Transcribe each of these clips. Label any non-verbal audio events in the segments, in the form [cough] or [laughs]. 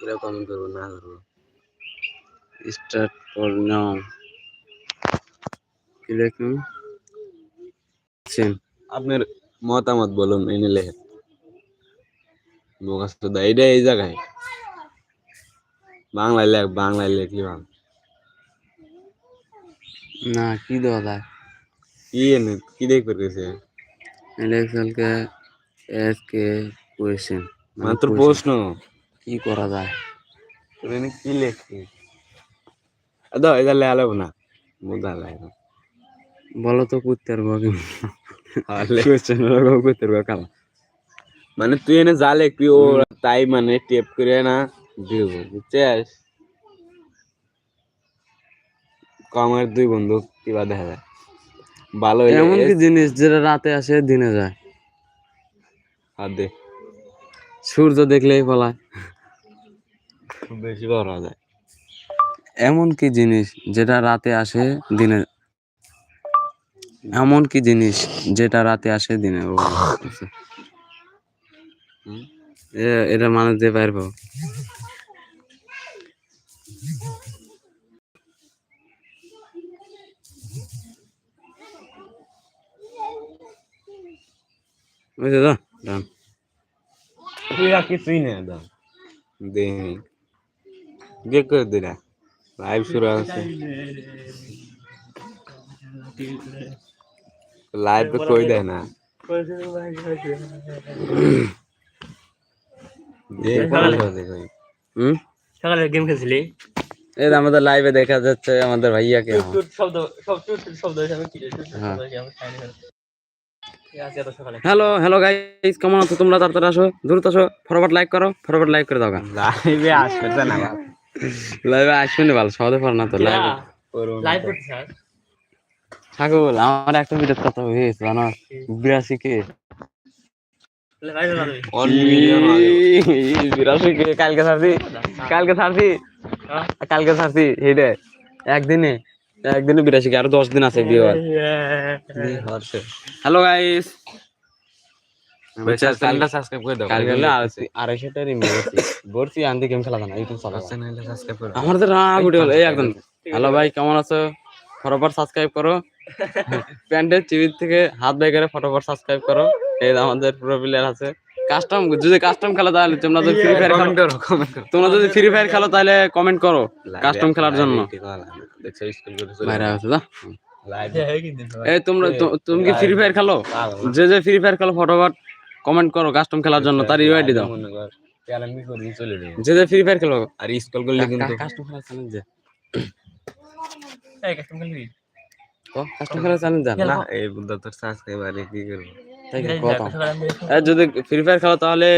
কিরা কমেন্ট করব? না করব স্টার্ট ফর নাও। কি লিখুন আপনার মতামত বলুন এনে লেখেন। মুখস্থ দা এটা এই জায়গায়। বাংলায় লেখ বাংলায় লেখলি ভালো। না কি দেওয়া যায়? কি এনে কি দেখ করতেছে? ইলেকশনকে এস কে কোয়েশ্চেন মাত্র প্রশ্ন। কি করা যায়? কি লেখছি দাও এটা না। বোঝা লাগে না। বলো তো করতে পারব কি তাহলে করতে পারব কালা। মানে তুই এনে যা লিখবি ও তাই মানে টেপ করে না দিব বুঝছিস? কমের দুই বন্ধু কিবা দেখা যায় ভালো এমন কি জিনিস যেটা রাতে আসে দিনে যায়? আর দে। সূর্য দেখলেই খুব বেশি যায়। এমন কি জিনিস যেটা রাতে আসে দিনে? এমন কি জিনিস যেটা রাতে আসে দিনে? এটা মানুষ দিয়ে পারব বুঝছ তো আর কিছুই নেই দাও দে দে করে দে না লাইভ শুরু আছে লাইভ তো কই দেয় না। সকালে গেম খেলছিলি? এই আমাদের লাইভে দেখা যাচ্ছে আমাদের ভাইয়াকে শব্দ শব্দ হ্যাঁ। হ্যালো হ্যালো গাইস কেমন আছো তোমরা? তাড়াতাড়ি আসো দ্রুত আসো। ফরওয়ার্ড লাইক করো ফরওয়ার্ড লাইক করে দাও লাইভে আসবে না লাইভে আসবে না ভালো সহজে পার না তো লাইভ লাইভ করতে স্যার ঠাকুর আমার একটা ভিডিও কত হয়েছে জানো? বিরাশি কে বিরাশি কালকে ছাড়ছি কালকে ছাড়ছি। হ্যাঁ? কালকে ছাড়ছি সেইটা একদিনে একদিনে বিরাশি কে আরও দশ দিন আছে বিয়ে হ্যালো গাইস চ্যানেলটা সাবস্ক্রাইব করে দাও কালকে আড়াইশোটা রিমি করছি করছি আনতে গেম খেলা না ইউটিউব চালা চ্যানেলটা সাবস্ক্রাইব করে। আমাদের রাগ উঠে গেল। এই একদম। হ্যালো ভাই কেমন আছো? ফটোফট সাবস্ক্রাইব করো। প্যান্টের চিবির থেকে হাত বাই করে ফটোফট সাবস্ক্রাইব করো। এই আমাদের প্রো প্লেয়ার আছে। কাস্টম যদি কাস্টম খেলো তাহলে তোমরা যদি ফ্রি ফায়ার কমেন্ট করো তোমরা যদি ফ্রি ফায়ার খেলো তাহলে কমেন্ট করো। কাস্টম খেলার জন্য। দেখছ স্কুল করে বাইরে আছে না এই তোমরা তুমি কি ফ্রি ফায়ার খেলো? যে যে ফ্রি ফায়ার খেলো ফটোফট কমেন্ট করো কাস্টম খেলার জন্য তার ইউআইডি দাও। চলে যাবে যে যে ফ্রি ফায়ার খেলো। আর স্কুল করলে কিন্তু কাস্টম খেলার চ্যালেঞ্জ যে এই কাস্টম খেলবি? কাস্টম খেলার চ্যালেঞ্জ জান না এই বুদ্ধা তোর সাবস্ক্রাইবার কি করব? তাই কি কথা যদি ফ্রি ফায়ার খেলো তাহলে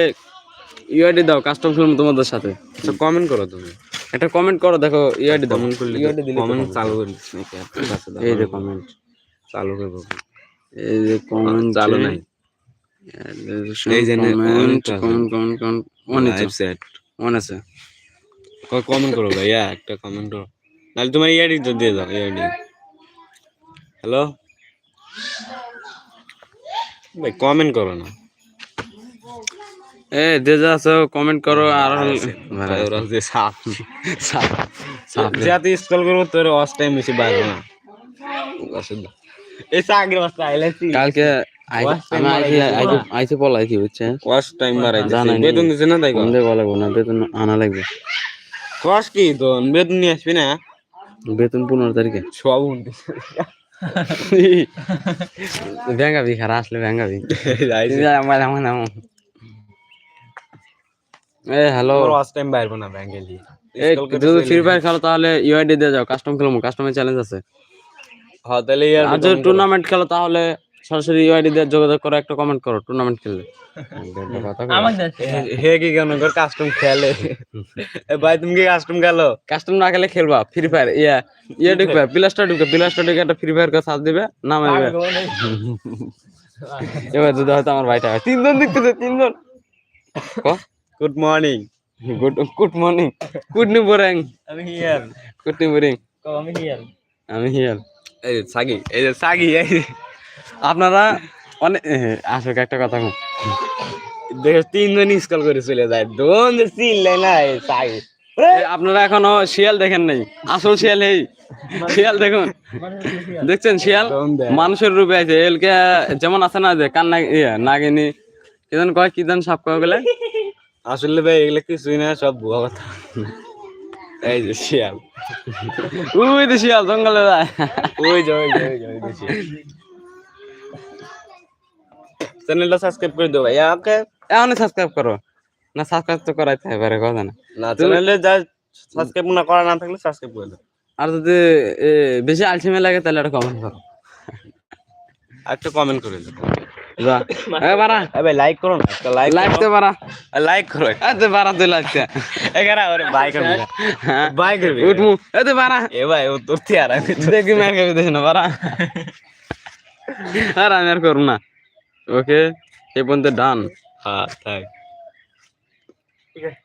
ইউআইডি দাও কাস্টম খেলব তোমাদের সাথে। আচ্ছা কমেন্ট করো তুমি। একটা কমেন্ট করো দেখো ইউআইডি দাও। কমেন্ট করলে ইউআইডি দিলে কমেন্ট চালু করে নাকি? দাও। এই যে কমেন্ট চালু করব এই যে কমেন্ট চালু নাই। এই যে comment comment comment comment on আছে? অন আছে? কমেন্ট করো ভাইয়া? একটা কমেন্ট করো। নাহলে তোমার ইয়ারই তো দিয়ে দাও ইয়ারই হ্যালো ভাই কমেন্ট করো না। এ যে যা আছো কমেন্ট করো আর ভাই ওরা যে সাপ সাপ সাপ যাতে স্কল করব তোর ওয়াচ টাইম বেশি বাইরে না। এই চাকরি বাস্তা আইলাছি কালকে আই- Watch time আমি আইছি বাড়াইছে। আইছি আইছি পলাইছি বুঝছে ওয়াচ টাইম জানাই বেতন দিছে না তাই বন্ধে বলে না বেতন আনা লাগবে। কস কি তো বেতন নিয়ে আসবি না? বেতন পনেরো তারিখে। সব উনত্রিশ [laughs] ভেঙ্গাবি খারা আসলে নাম এ হ্যালো। ওয়াচ টাইম বাইরবো না এই যদি ফ্রি। ফায়ার খেলো তাহলে ইউআইডি দিয়ে যাও কাস্টম খেলব কাস্টমের চ্যালেঞ্জ আছে। হ্যাঁ তাহলে আর যদি টুর্নামেন্ট খেলো তাহলে সরাসরি ইউআইডি দিয়ে যোগাযোগ করো একটা কমেন্ট করো টুর্নামেন্ট খেললে। [laughs] আমার হে কি কেন কর কাস্টম খেলে? এ ভাই তুমি কি কাস্টম খেলো? কাস্টম না খেলে খেলবা ফ্রি ফায়ার ইয়া ইয়া ঢুকবে প্লাস্টার ঢুকবে প্লাস্টার ঢুকে একটা ফ্রি ফায়ার কে সাথ দিবে নাম আসবে [laughs] এবার যদি হয়তো আমার ভাইটা হয় তিনজন দেখতেছে তিনজন। Good morning good good morning good morning আমি হিয়ার গুড মর্নিং আমি হিয়ার আমি হিয়ার এই যে সাগি এই সাগি এই যে। আপনারা অনেক আসুক একটা কথা দেখে তিনজন স্কল করে চলে যায়। দোন যে না এই আপনারা এখনও শিয়াল দেখেন নাই? আসল শিয়াল এই। শিয়াল দেখুন। দেখছেন শিয়াল? মানুষের রূপে আছে। এলকে যেমন আছে না যে কান্না ইয়ে নাগিনী কি যেন কয় কি যেন সাপ কয় গেলে আসলে ভাই এগুলো কিছুই না সব ভুয়া কথা। এই যে শিয়াল। উই তো শিয়াল জঙ্গলে যায়। ওই যে ওই যে ওই যে, ওই যে শিয়াল। চ্যানেলটা সাবস্ক্রাইব করে দেবো ভাইয়া ওকে এখনই সাবস্ক্রাইব করো। না সাবস্ক্রাইব তো করাইতে হবে পারে কথা না। না চ্যানেলে যা সাবস্ক্রাইব না করা না থাকলে সাবস্ক্রাইব করে দেবো আর যদি বেশি আলসিমে লাগে তাহলে একটা কমেন্ট করো। একটা কমেন্ট করে ভাই লাইক করো না লাইক লাইক তে বারা লাইক করো এ তে বারা তুই লাইক এগারা ওরে বাই করবি হ্যাঁ। বাই করবি উঠমু। এ বারা এ ভাই ও তোর তে আর আমি দেখি মেয়ের কাছে দেখ না বারা আর আমি আর করব না। ওকে এই পর্যন্ত ডান হ্যাঁ থ্যাংক ঠিক আছে।